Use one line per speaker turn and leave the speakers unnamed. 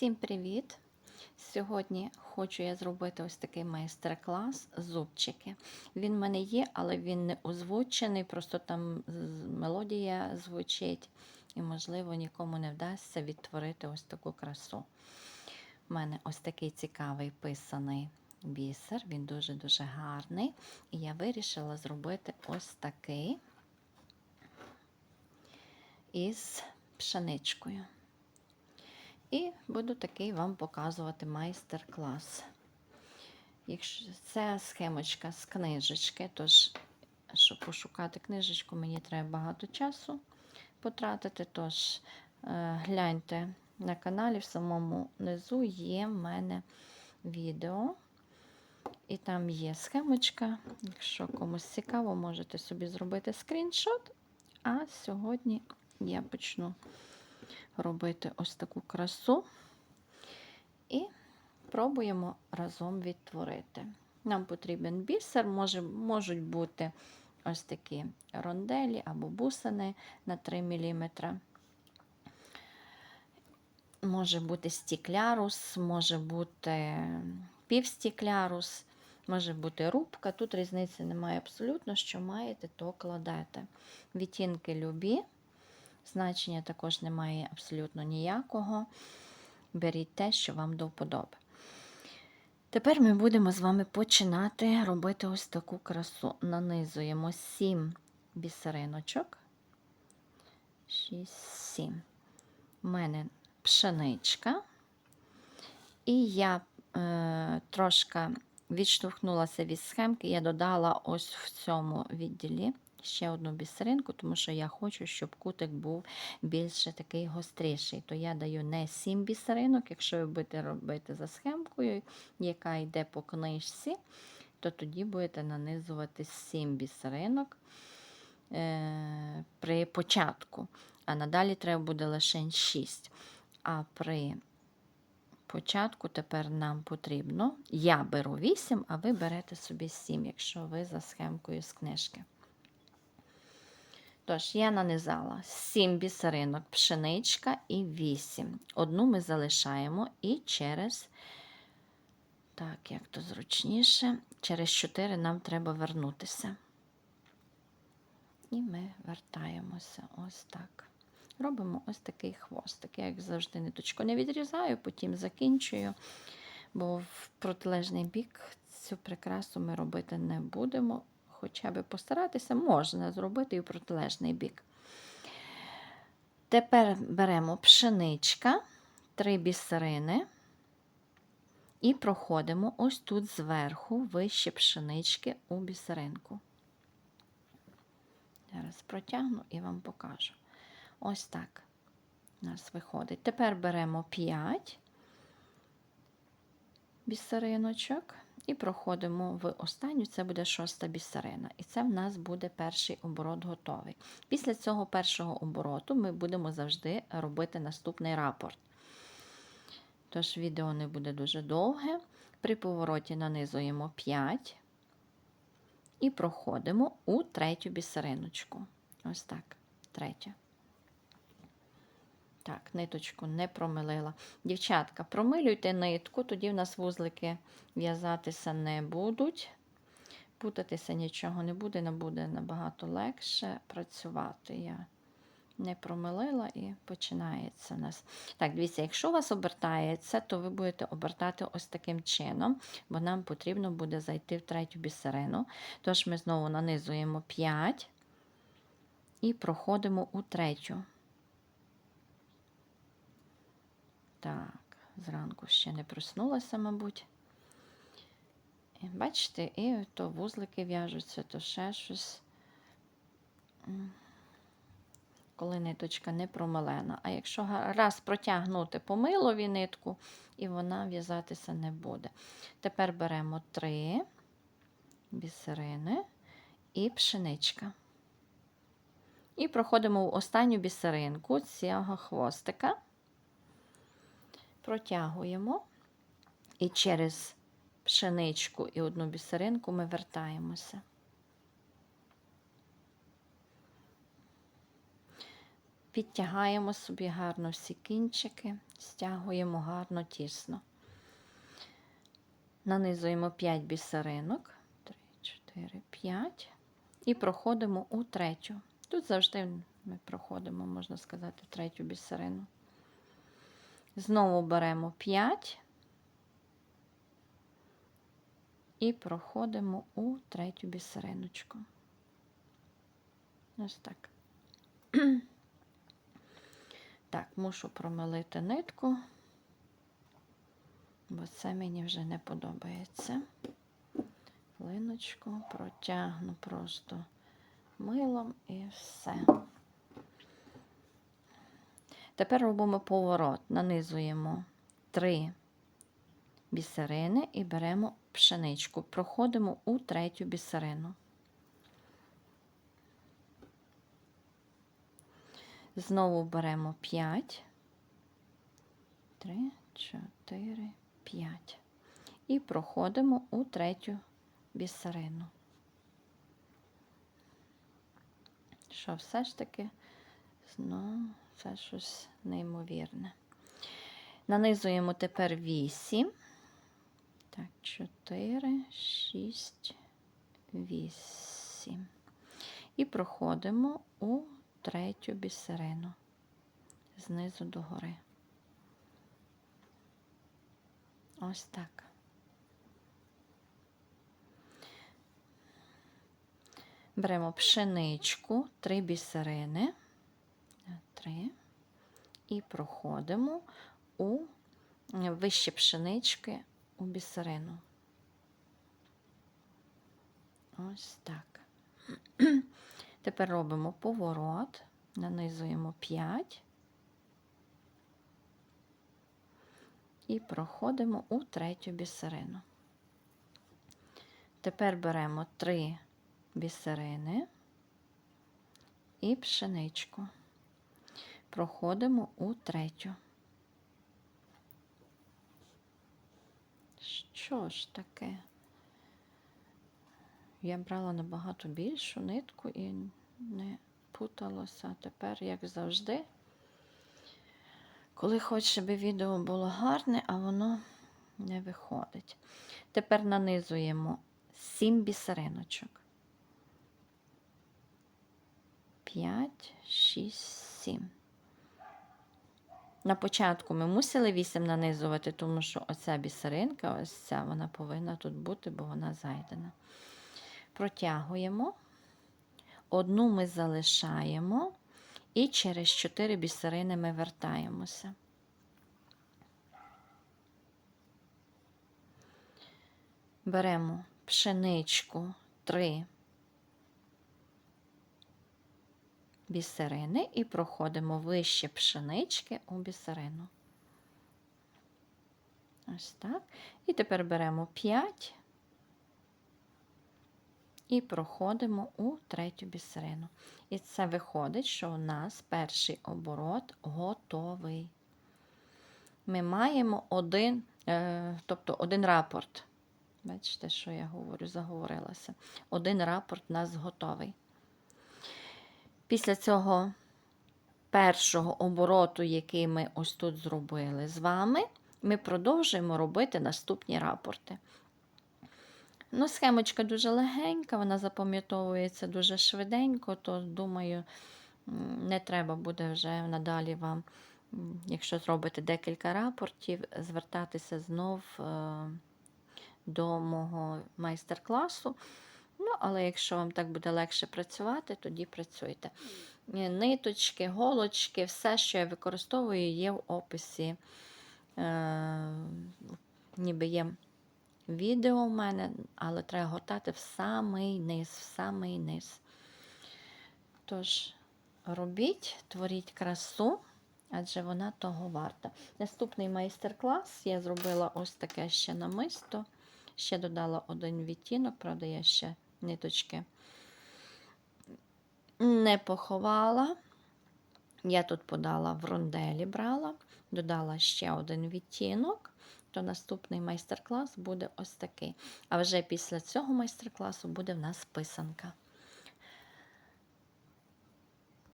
Всім привіт! Сьогодні хочу я зробити ось такий майстер-клас зубчики. Він в мене є, але він не озвучений, просто там мелодія звучить, і, можливо, нікому не вдасться відтворити ось таку красу. У мене ось такий цікавий писаний бісер, він дуже-дуже гарний. І я вирішила зробити ось такий із пшеничкою. І буду такий вам показувати майстер-клас. Якщо це схемочка з книжечки, тож, щоб пошукати книжечку, мені треба багато часу потратити. Тож е, гляньте на каналі, в самому низу є в мене відео. І там є схемочка. Якщо комусь цікаво, можете собі зробити скріншот. А сьогодні я почну робити ось таку красу і пробуємо разом відтворити. Нам потрібен бісер, може, можуть бути ось такі ронделі або бусини на 3 мм. Може бути стіклярус, може бути півстіклярус, може бути рубка. Тут різниці немає абсолютно, що маєте, то кладете. Відтінки любі. Значення також немає абсолютно ніякого. Беріть те, що вам до вподоби. Тепер ми будемо з вами починати робити ось таку красу. Нанизуємо 7 бісериночок. 6, 7. У мене пшеничка. І я е, трошки відштовхнулася від схемки, я додала ось в цьому відділі ще одну бісеринку, тому що я хочу, щоб кутик був більше такий гостріший. То я даю не 7 бісеринок, якщо ви будете робити за схемкою, яка йде по книжці, то тоді будете нанизувати 7 бісеринок е, при початку. А надалі треба буде лише 6. А при початку тепер нам потрібно, я беру 8, а ви берете собі 7, якщо ви за схемкою з книжки. Тож, я нанизала 7 бісеринок, пшеничка і 8. Одну ми залишаємо і через, так, як то зручніше, через 4 нам треба вернутися. І ми вертаємося ось так. Робимо ось такий хвостик. Я, як завжди, ниточку не відрізаю, потім закінчую, бо в протилежний бік цю прикрасу ми робити не будемо хоча б постаратися, можна зробити і в протилежний бік. Тепер беремо пшеничка, три бісерини і проходимо ось тут зверху вище пшенички у бісеринку. Зараз протягну і вам покажу. Ось так у нас виходить. Тепер беремо 5 бісериночок. І проходимо в останню, це буде шоста бісерина. І це в нас буде перший оборот готовий. Після цього першого обороту ми будемо завжди робити наступний рапорт. Тож, відео не буде дуже довге. При повороті нанизуємо 5 і проходимо у третю бісериночку. Ось так, третя. Так, ниточку не промилила. Дівчатка, промилюйте нитку, тоді в нас вузлики в'язатися не будуть. Путатися нічого не буде, не буде набагато легше працювати. Я не промилила і починається у нас. Так, дивіться, якщо у вас обертається, то ви будете обертати ось таким чином, бо нам потрібно буде зайти в третю бісерину. Тож ми знову нанизуємо 5 і проходимо у третю. Так, зранку ще не проснулася, мабуть. Бачите, і то вузлики в'яжуться, то ще щось, коли ниточка не промилена. А якщо раз протягнути по милові нитку, і вона в'язатися не буде. Тепер беремо три бісерини і пшеничка. І проходимо в останню бісеринку цього хвостика протягуємо і через пшеничку і одну бісеринку ми вертаємося. Підтягаємо собі гарно всі кінчики, стягуємо гарно тісно. Нанизуємо 5 бісеринок. 3, 4, 5. І проходимо у третю. Тут завжди ми проходимо, можна сказати, третю бісерину. Знову беремо 5 і проходимо у третю бісериночку. Ось так. Так, мушу промилити нитку, бо це мені вже не подобається. Линочку протягну просто милом і все. Тепер робимо поворот, нанизуємо три бісерини і беремо пшеничку. Проходимо у третю бісерину. Знову беремо 5, 3, 4, 5. І проходимо у третю бісерину. Що все ж таки, ну, це щось неймовірне. Нанизуємо тепер 8. Так, 4, 6, 8. І проходимо у третю бісерину знизу до гори. Ось так. Беремо пшеничку, три бісерини, три, і проходимо у вище пшенички у бісерину. Ось так. Тепер робимо поворот, нанизуємо 5 і проходимо у третю бісерину. Тепер беремо 3 бісерини і пшеничку. Проходимо у третю. Що ж таке? Я брала набагато більшу нитку і не путалося. Тепер, як завжди, коли хочеш, щоб відео було гарне, а воно не виходить. Тепер нанизуємо 7 бісериночок. 5, 6, 7. На початку ми мусили 8 нанизувати, тому що оця бісеринка, ось ця, вона повинна тут бути, бо вона зайдена. Протягуємо, одну ми залишаємо, і через 4 бісерини ми вертаємося. Беремо пшеничку 3 бісерини і проходимо вище пшенички у бісерину. Ось так. І тепер беремо 5 і проходимо у третю бісерину. І це виходить, що у нас перший оборот готовий. Ми маємо один, е, тобто один рапорт. Бачите, що я говорю, заговорилася. Один рапорт у нас готовий. Після цього першого обороту, який ми ось тут зробили з вами, ми продовжуємо робити наступні рапорти. Ну, Схемочка дуже легенька, вона запам'ятовується дуже швиденько, то, думаю, не треба буде вже надалі вам, якщо зробите декілька рапортів, звертатися знов е, до мого майстер-класу. Ну, але якщо вам так буде легше працювати, тоді працюйте. Ниточки, голочки, все, що я використовую, є в описі. Е, ніби є відео в мене, але треба гортати в самий низ, в самий низ. Тож, робіть, творіть красу, адже вона того варта. Наступний майстер-клас я зробила ось таке ще намисто. Ще додала один відтінок, правда, я ще ниточки не поховала. Я тут подала в ронделі брала, додала ще один відтінок, то наступний майстер-клас буде ось такий. А вже після цього майстер-класу буде в нас писанка.